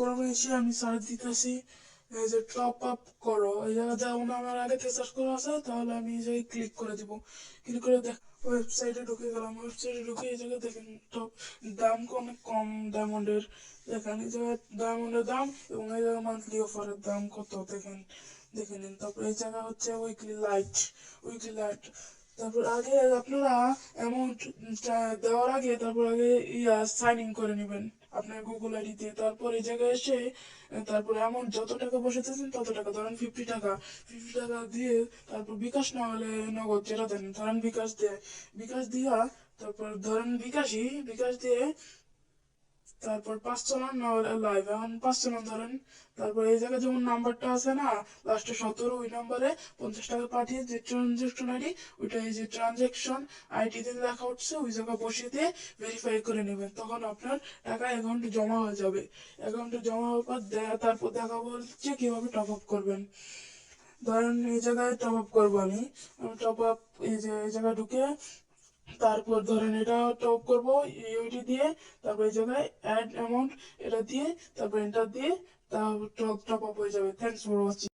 ক্রমে এসে আমি সার্চ দিতেছি। এই যে টপ আপ করো, এই জায়গা যেমন আমার আগে থেকে সার্চ করা আছে, তাহলে আমি এই জায়গায় ক্লিক করে দিব। ক্লিক করে দেখ ওয়েবসাইটে ঢুকে গেলাম ওয়েবসাইটে ঢুকে এই জায়গায় দেখেন টপ দাম অনেক কম ডায়মন্ডের দেখেন, এই জায়গায় ডায়মন্ডের দাম এবং এই জায়গায় মান্থলি অফারের দাম কত? দেখেন, দেখে নিন। তারপর এই জায়গা হচ্ছে উইকলি লাইট উইকলি লাইট তারপর আগে আপনারা অ্যামাউন্ট দেওয়ার আগে, তারপর আগে, ইয়া সাইন ইন করে নেবেন। আপনার গুগল আইডিতে তারপর এই জায়গায় এসে তারপরে এমন যত টাকা বসাতেছেন, তত টাকা, ধরেন ফিফটি টাকা। ফিফটি টাকা দিয়ে তারপর বিকাশ না হলে নগদ যেটা দেন, ধরেন বিকাশ দিয়ে, বিকাশ দিয়া তারপর ধরেন বিকাশই, বিকাশ দিয়ে তারপর পাঁচ চালান লাইভ এখন পাঁচ চালান ধরেন তারপর এই জায়গায় যেমন নাম্বারটা আছে না লাস্টে সতেরো, ওই নাম্বারে পঞ্চাশ টাকা পাঠিয়ে যে ট্রানজেকশন আইডি ওইটা এই যে ট্রানজেকশন আইডি দিয়ে লেখা উঠছে, ওই জায়গায় বসিয়ে দিয়ে ভেরিফাই করে নেবেন। তখন আপনার টাকা অ্যাকাউন্টে জমা হয়ে যাবে। অ্যাকাউন্টে জমা হওয়ার পর তারপর দেখা বলছে কীভাবে টপ আপ করবেন। ধরেন এই জায়গায় টপ আপ করব আমি। টপ আপ এই যে, এই জায়গায় ঢুকে তারপর ধরেন এটা টপ করব ইউটি দিয়ে, তারপর এই জায়গায় অ্যাড অ্যামাউন্ট এটা দিয়ে, তারপর এন্টার দিয়ে, তারপর টপ আপ হয়ে যাবে। Thanks for watching